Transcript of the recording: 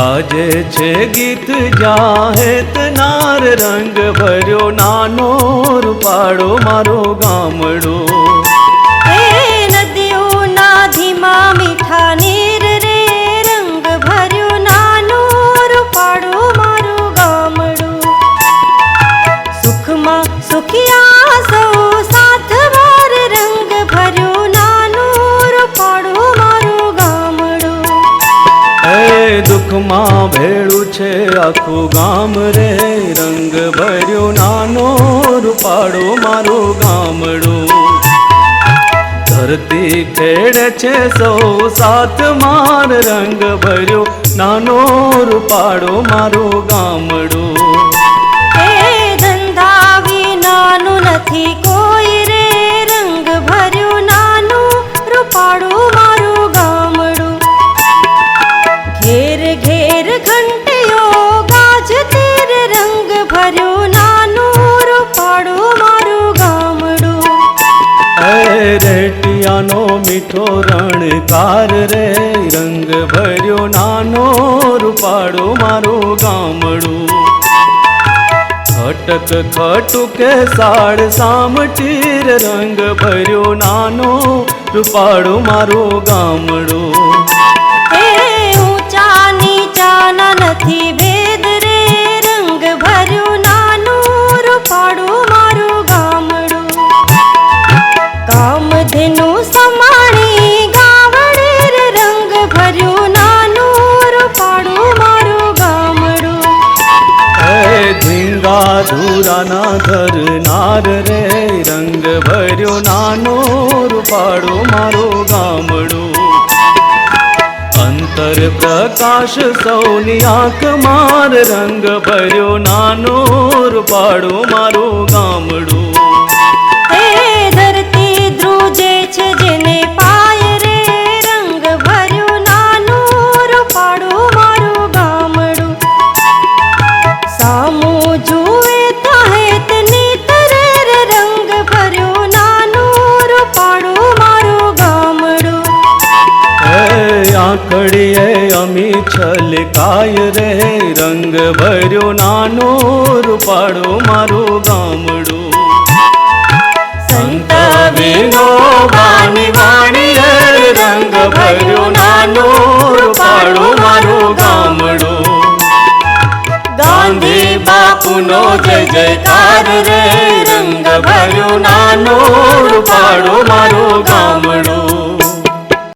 ગાજે છે ગીત જાહેત નાર રંગ ભર્યો નાનો રૂપાડો મારો ગામડો. દુઃખમાં ભેળું છે આખું ગામ રે. રંગ ભર્યો નાનો રૂપાડો મારો ગામડું. ધરતી ખેડે છે સૌ સાથ માર. રંગ ભર્યો નાનો રૂપાડો મારો ગામડો. રેટિયાનો મીઠો રણકાર રે રંગ ભર્યો નાનો રૂપાડો મારો ગામડું. ખટક ખટુકે સાડ સામટીર રંગ ભર્યો નાનો રૂપાડો મારો ગામડો. ધીંગા ધુરાના ધરનાર રે, રંગ ભર્યો નાનો રૂપાડો મારો ગામડું. અંતર પ્રકાશ સૌની આંખ માર, રંગ ભર્યો નાનો રૂપાડો મારો ગામડો. આંકડીએ અમી છલકાય રે રંગ ભર્યો નાનો રૂપાડો મારું ગામડું. સંત વિનો બાની વાણી રે રંગ ભર્યો નાનો રૂપાડો મારું ગામડું. ગાંધી બાપુનો જય જયકાર રે રંગ ભર્યો નાનો રૂપાડો મારો